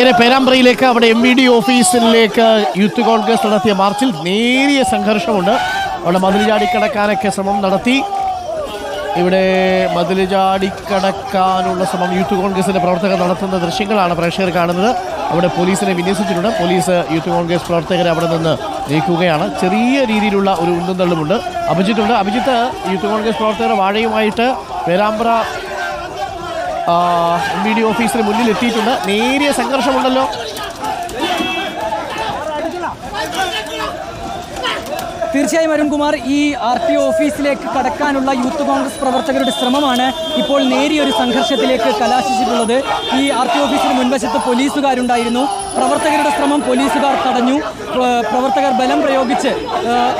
നേരെ പേരാമ്പ്രയിലേക്ക് അവിടെ എം വി ഡി ഓഫീസിലേക്ക് യൂത്ത് കോൺഗ്രസ് നടത്തിയ മാർച്ചിൽ നേരിയ സംഘർഷമുണ്ട്. അവിടെ മതിലുചാടിക്കടക്കാനൊക്കെ ശ്രമം നടത്തി. ഇവിടെ മതിലുചാടിക്കടക്കാനുള്ള ശ്രമം യൂത്ത് കോൺഗ്രസിന്റെ പ്രവർത്തകർ നടത്തുന്ന ദൃശ്യങ്ങളാണ് പ്രേക്ഷകർ കാണുന്നത്. അവിടെ പോലീസിനെ വിന്യസിച്ചിട്ടുണ്ട്. പോലീസ് യൂത്ത് കോൺഗ്രസ് പ്രവർത്തകരെ അവിടെ നിന്ന് നീക്കുകയാണ്. ചെറിയ രീതിയിലുള്ള ഒരു ഉന്തും തള്ളുമുണ്ട്. അഭിജിത്തുണ്ട് അഭിജിത്ത് യൂത്ത് കോൺഗ്രസ് പ്രവർത്തകർ വാഴയുമായിട്ട് പേരാമ്പ്ര ബി ഡി ഓഫീസിന് മുന്നിൽ എത്തിയിട്ടുണ്ട് നേരിയ സംഘർഷമുണ്ടല്ലോ. തീർച്ചയായും അരുൺകുമാർ ഈ ആർ ടി ഒ ഓഫീസിലേക്ക് കടക്കാനുള്ള യൂത്ത് കോൺഗ്രസ് പ്രവർത്തകരുടെ ശ്രമമാണ് ഇപ്പോൾ നേരിയൊരു സംഘർഷത്തിലേക്ക് കലാശിച്ചിട്ടുള്ളത്. ഈ ആർ ടി ഓഫീസിന് മുൻവശത്ത് പോലീസുകാരുണ്ടായിരുന്നു. പ്രവർത്തകരുടെ ശ്രമം പോലീസുകാർ തടഞ്ഞു. പ്രവർത്തകർ ബലം പ്രയോഗിച്ച്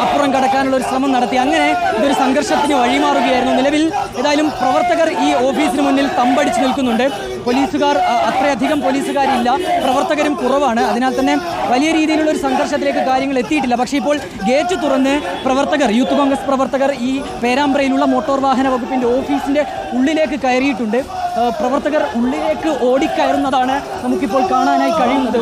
അപ്പുറം കടക്കാനുള്ള ഒരു ശ്രമം നടത്തി. അങ്ങനെ ഇതൊരു സംഘർഷത്തിന് വഴിമാറുകയായിരുന്നു. നിലവിൽ ഏതായാലും പ്രവർത്തകർ ഈ ഓഫീസിന് മുന്നിൽ തമ്പടിച്ച് നിൽക്കുന്നുണ്ട്. പോലീസുകാർ അത്രയധികം പോലീസുകാരില്ല. പ്രവർത്തകരും കുറവാണ്. അതിനാൽ തന്നെ വലിയ രീതിയിലുള്ള ഒരു സംഘർഷത്തിലേക്ക് കാര്യങ്ങൾ എത്തിയിട്ടില്ല. പക്ഷേ ഇപ്പോൾ ഗേറ്റ് തുറന്ന് പ്രവർത്തകർ യൂത്ത് കോൺഗ്രസ് പ്രവർത്തകർ ഈ പേരാമ്പ്രയിലുള്ള മോട്ടോർ വാഹന വകുപ്പിന്റെ ഓഫീസിന്റെ ഉള്ളിലേക്ക് കയറിയിട്ടുണ്ട്. പ്രവർത്തകർ ഉള്ളിലേക്ക് ഓടിക്കയറുന്നതാണ് നമുക്കിപ്പോൾ കാണാനായി കഴിയുന്നത്.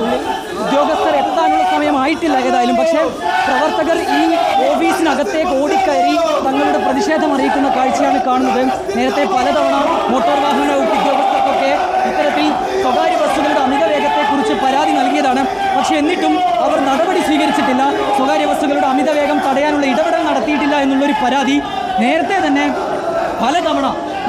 ഉദ്യോഗസ്ഥർ എത്താനുള്ള സമയമായിട്ടില്ല ഏതായാലും. പക്ഷേ പ്രവർത്തകർ ഈ ഓഫീസിനകത്തേക്ക് ഓടിക്കയറി തങ്ങളുടെ പ്രതിഷേധം അറിയിക്കുന്ന കാഴ്ചയാണ് കാണുന്നത്. നേരത്തെ പലതവണ മോട്ടോർ വാഹന വകുപ്പ് ഉദ്യോഗസ്ഥർക്കൊക്കെ ഇത്തരത്തിൽ സ്വകാര്യ ബസ്സുകളുടെ അമിത വേഗത്തെക്കുറിച്ച് പരാതി നൽകിയതാണ്. പക്ഷേ എന്നിട്ടും അവർ നടപടി സ്വീകരിച്ചിട്ടില്ല. സ്വകാര്യ ബസ്സുകളുടെ അമിത വേഗം തടയാനുള്ള ഇടപെടൽ നടത്തിയിട്ടില്ല എന്നുള്ളൊരു പരാതി നേരത്തെ തന്നെ പലതവണ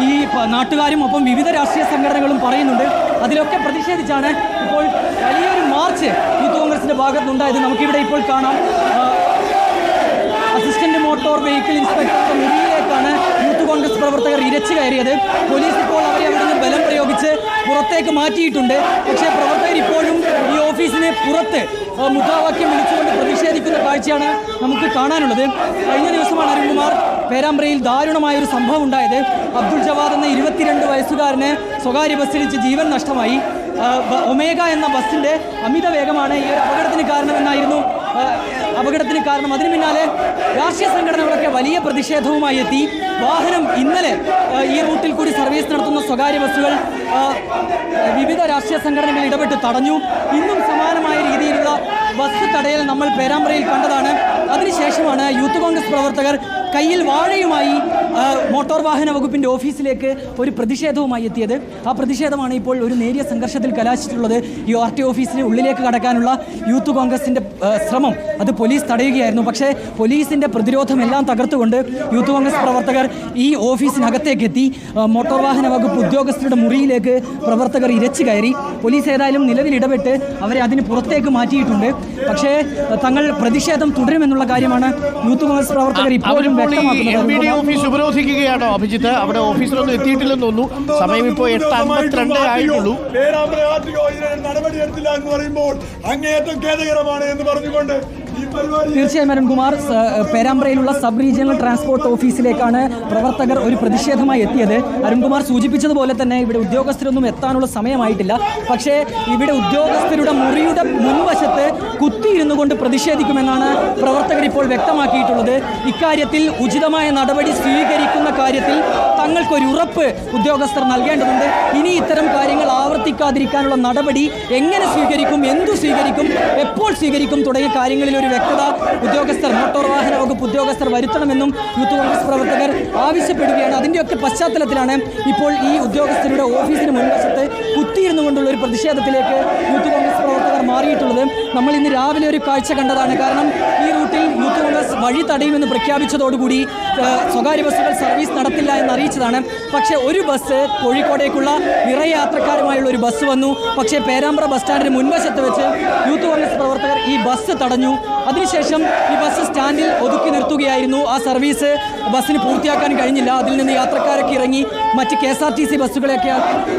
ഈ നാട്ടുകാരും ഒപ്പം വിവിധ രാഷ്ട്രീയ സംഘടനകളും പറയുന്നുണ്ട്. അതിലൊക്കെ പ്രതിഷേധിച്ചാണ് ഇപ്പോൾ വലിയൊരു മാർച്ച് യൂത്ത് കോൺഗ്രസിന്റെ ഭാഗത്തുനിന്നുണ്ടായത്. നമുക്കിവിടെ ഇപ്പോൾ കാണാം. അസിസ്റ്റന്റ് മോട്ടോർ വെഹിക്കിൾ ഇൻസ്പെക്ടറുടെ മുറിയിലേക്കാണ് യൂത്ത് കോൺഗ്രസ് പ്രവർത്തകർ ഇരച്ചു കയറിയത്. പോലീസ് ഇപ്പോൾ അവരെ നിന്ന് പുറത്തേക്ക് മാറ്റിയിട്ടുണ്ട്. പക്ഷേ പ്രവർത്തകർ ഇപ്പോഴും ഈ ഓഫീസിനെ പുറത്ത് മുഖാവാക്യം വിളിച്ചുകൊണ്ട് പ്രതിഷേധിക്കുന്ന കാഴ്ചയാണ് നമുക്ക് കാണാനുള്ളത്. കഴിഞ്ഞ ദിവസമാണ് അരുൺകുമാർ പേരാമ്പ്രയിൽ ദാരുണമായൊരു സംഭവം ഉണ്ടായത്. അബ്ദുൾ ജവാദ് എന്ന ഇരുപത്തിരണ്ട് വയസ്സുകാരന് സ്വകാര്യ ബസ്സിലിച്ച് ജീവൻ നഷ്ടമായി. ഒമേഗ എന്ന ബസ്സിന്റെ അമിത വേഗമാണ് ഈ ഒരു അപകടത്തിന് കാരണമെന്നായിരുന്നു. അപകടത്തിന് കാരണം. അതിന് പിന്നാലെ രാഷ്ട്രീയ സംഘടനകളൊക്കെ വലിയ പ്രതിഷേധവുമായി എത്തി. വാഹനം ഇന്നലെ ഈ റൂട്ടിൽ കൂടി സർവീസ് നടത്തുന്ന സ്വകാര്യ ബസ്സുകൾ വിവിധ രാഷ്ട്രീയ സംഘടനകൾ ഇടപെട്ട് തടഞ്ഞു. ഇന്നും സമാനമായ രീതിയിലുള്ള ബസ് തടയൽ നമ്മൾ പേരാമ്പ്രയിൽ കണ്ടതാണ്. അതിനുശേഷമാണ് യൂത്ത് കോൺഗ്രസ് പ്രവർത്തകർ കയ്യിൽ വാഴയുമായി മോട്ടോർ വാഹന വകുപ്പിന്റെ ഓഫീസിലേക്ക് ഒരു പ്രതിഷേധവുമായി എത്തിയത്. ആ പ്രതിഷേധമാണ് ഇപ്പോൾ ഒരു നേരിയ സംഘർഷത്തിൽ കലാശിച്ചിട്ടുള്ളത്. ഈ ആർ ടി ഓഫീസിന് ഉള്ളിലേക്ക് കടക്കാനുള്ള യൂത്ത് കോൺഗ്രസിന്റെ ശ്രമം അത് പോലീസ് തടയുകയായിരുന്നു. പക്ഷേ പോലീസിന്റെ പ്രതിരോധമെല്ലാം തകർത്തുകൊണ്ട് യൂത്ത് കോൺഗ്രസ് പ്രവർത്തകർ ഈ ഓഫീസിനകത്തേക്ക് എത്തി. മോട്ടോർ വാഹന വകുപ്പ് ഉദ്യോഗസ്ഥരുടെ മുറിയിലേക്ക് പ്രവർത്തകർ ഇരച്ചു കയറി. പോലീസ് ഏതായാലും നിലവിൽ ഇടപെട്ട് അവരെ അതിന് പുറത്തേക്ക് മാറ്റിയിട്ടുണ്ട്. പക്ഷേ തങ്ങൾ പ്രതിഷേധം തുടരുമെന്നുള്ള കാര്യമാണ് യൂത്ത് കോൺഗ്രസ് പ്രവർത്തകർ ഇപ്പോഴും ഓഫീസ് ഉപരോധിക്കുകയാണോ അഭിജിത്ത്. അവിടെ ഓഫീസിലൊന്നും എത്തിയിട്ടില്ലെന്ന് തോന്നുന്നു. സമയം ഇപ്പോൾ എട്ട് അൻപത്തിരണ്ടേ ആയിട്ടുള്ളൂ. നടപടിയെടുത്തില്ല എന്ന് പറയുമ്പോൾ അങ്ങേയറ്റം ഖേദകരമാണ് എന്ന് പറഞ്ഞുകൊണ്ട് തീർച്ചയായും അരുൺകുമാർ കുമാർ പേരാമ്പ്രയിലുള്ള സബ് റീജിയണൽ ട്രാൻസ്പോർട്ട് ഓഫീസിലേക്കാണ് പ്രവർത്തകർ ഒരു പ്രതിഷേധമായി എത്തിയത്. അരുൺകുമാർ സൂചിപ്പിച്ചതുപോലെ തന്നെ ഇവിടെ ഉദ്യോഗസ്ഥരൊന്നും എത്താനുള്ള സമയമായിട്ടില്ല. പക്ഷേ ഇവിടെ ഉദ്യോഗസ്ഥരുടെ മുറിയുടെ മുൻവശത്ത് കുത്തിയിരുന്നു കൊണ്ട് പ്രതിഷേധിക്കുമെന്നാണ് പ്രവർത്തകർ ഇപ്പോൾ വ്യക്തമാക്കിയിട്ടുള്ളത്. ഇക്കാര്യത്തിൽ ഉചിതമായ നടപടി സ്വീകരിക്കുന്ന കാര്യത്തിൽ തങ്ങൾക്കൊരു ഉറപ്പ് ഉദ്യോഗസ്ഥർ നൽകേണ്ടതുണ്ട്. ഇനി ഇത്തരം കാര്യങ്ങൾ ആവർത്തിക്കാതിരിക്കാനുള്ള നടപടി എങ്ങനെ സ്വീകരിക്കും എന്തു സ്വീകരിക്കും എപ്പോൾ സ്വീകരിക്കും തുടങ്ങിയ കാര്യങ്ങളിൽ ഒരു വ്യക്തത. ഉദ്യോഗസ്ഥർ മോട്ടോർ വാഹന വകുപ്പ് ഉദ്യോഗസ്ഥർ വരുത്തണമെന്നും യൂത്ത് കോൺഗ്രസ് പ്രവർത്തകർ ആവശ്യപ്പെടുകയാണ്. അതിന്റെയൊക്കെ പശ്ചാത്തലത്തിലാണ് ഇപ്പോൾ ഈ ഉദ്യോഗസ്ഥരുടെ ഓഫീസിന് മുൻവശത്ത് കുത്തിയിരുന്നു കൊണ്ടുള്ള ഒരു പ്രതിഷേധത്തിലേക്ക് യൂത്ത് കോൺഗ്രസ് പ്രവർത്തകർ മാറിയിട്ടുള്ളത്. നമ്മൾ ഇന്ന് രാവിലെ ഒരു കാഴ്ച കണ്ടതാണ്. കാരണം ഈ റൂട്ടിൽ യൂത്ത് കോൺഗ്രസ് വഴി തടയുമെന്ന് പ്രഖ്യാപിച്ചതോടുകൂടി സ്വകാര്യ ബസ്സുകൾ സർവീസ് നടത്തില്ല എന്ന് അറിയിച്ചതാണ് പക്ഷേ ഒരു ബസ് കോഴിക്കോടേക്കുള്ള നിറയാത്രക്കാരുമായുള്ള ഒരു ബസ് വന്നു. പക്ഷേ പേരാമ്പ്ര ബസ് സ്റ്റാൻഡിന് മുൻവശത്ത് വെച്ച് യൂത്ത് കോൺഗ്രസ് പ്രവർത്തകർ ഈ ബസ് തടഞ്ഞു. അതിനുശേഷം ഈ ബസ് സ്റ്റാൻഡിൽ ഒതുക്കി നിർത്തുകയായിരുന്നു. സർവീസ് ബസ്സിന് പൂർത്തിയാക്കാൻ കഴിഞ്ഞില്ല. അതിൽ നിന്ന് യാത്രക്കാരൊക്കെ ഇറങ്ങി മറ്റ് K S R T C ബസ്സുകളെയൊക്കെ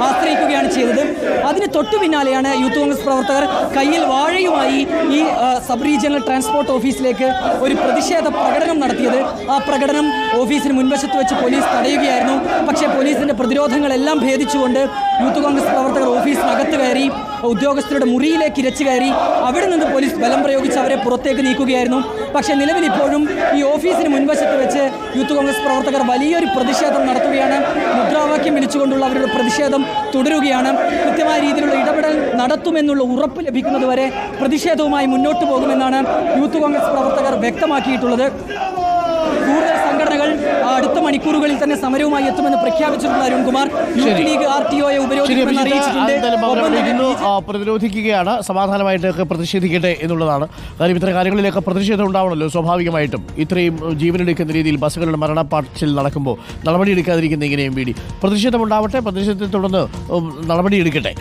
ആശ്രയിക്കുകയാണ് ചെയ്തത്. അതിന് തൊട്ടു പിന്നാലെയാണ് യൂത്ത് കോൺഗ്രസ് പ്രവർത്തകർ കയ്യിൽ വാഴയുമായി ഈ സബ് റീജിയണൽ ട്രാൻസ്പോർട്ട് ഓഫീസിലേക്ക് ഒരു പ്രതിഷേധ പ്രകടനം നടത്തിയത്. ആ പ്രകടനം ഓഫീസിന് മുൻവശത്ത് വെച്ച് പോലീസ് തടയുകയായിരുന്നു. പക്ഷേ പോലീസിന്റെ പ്രതിരോധങ്ങളെല്ലാം ഭേദിച്ചുകൊണ്ട് യൂത്ത് കോൺഗ്രസ് പ്രവർത്തകർ ഓഫീസിനകത്ത് കയറി ഉദ്യോഗസ്ഥരുടെ മുറിയിലേക്ക് ഇരച്ചു കയറി അവിടെ നിന്ന് പോലീസ് ബലം പ്രയോഗിച്ച് അവരെ പുറത്തേക്ക് നീക്കുകയായിരുന്നു. പക്ഷേ നിലവിൽ ഇപ്പോഴും ഈ ഓഫീസിന് മുൻവശത്ത് വെച്ച് യൂത്ത് കോൺഗ്രസ് പ്രവർത്തകർ വലിയൊരു പ്രതിഷേധം നടത്തുകയാണ്. മുദ്രാവാക്യം വിളിച്ചുകൊണ്ടുള്ള അവരുടെ പ്രതിഷേധം തുടരുകയാണ്. കൃത്യമായ രീതിയിലുള്ള ഇടപെടൽ നടത്തുമെന്നുള്ള ഉറപ്പ് ലഭിക്കുന്നതുവരെ പ്രതിഷേധവുമായി മുന്നോട്ട് പോകുമെന്നാണ് യൂത്ത് കോൺഗ്രസ് പ്രവർത്തകർ വ്യക്തമാക്കിയിട്ടുള്ളത്. കൂടുതൽ സംഘടനകൾ അടുത്ത മണിക്കൂറുകളിൽ തന്നെ സമരവുമായി എത്തുമെന്ന് പ്രഖ്യാപിച്ചിട്ടുള്ള Arunkumar youth league R T ഒയെ ഉപരോധിക്കുമെന്ന് അറിയിച്ചിട്ടുണ്ട്. പ്രതിരോധിക്കുകയാണ്. സമാധാനമായിട്ടൊക്കെ പ്രതിഷേധിക്കട്ടെ എന്നുള്ളതാണ്. കാര്യം ഇത്തരം കാര്യങ്ങളിലൊക്കെ പ്രതിഷേധം ഉണ്ടാവണമല്ലോ സ്വാഭാവികമായിട്ടും. ഇത്രയും ജീവനെടുക്കുന്ന രീതിയിൽ ബസ്സുകളുടെ മരണപ്പാച്ചിൽ നടക്കുമ്പോൾ നടപടിയെടുക്കാതിരിക്കുന്ന ഇങ്ങനെയും വേണ്ടി പ്രതിഷേധം ഉണ്ടാവട്ടെ പ്രതിഷേധത്തെ തുടർന്ന് നടപടിയെടുക്കട്ടെ.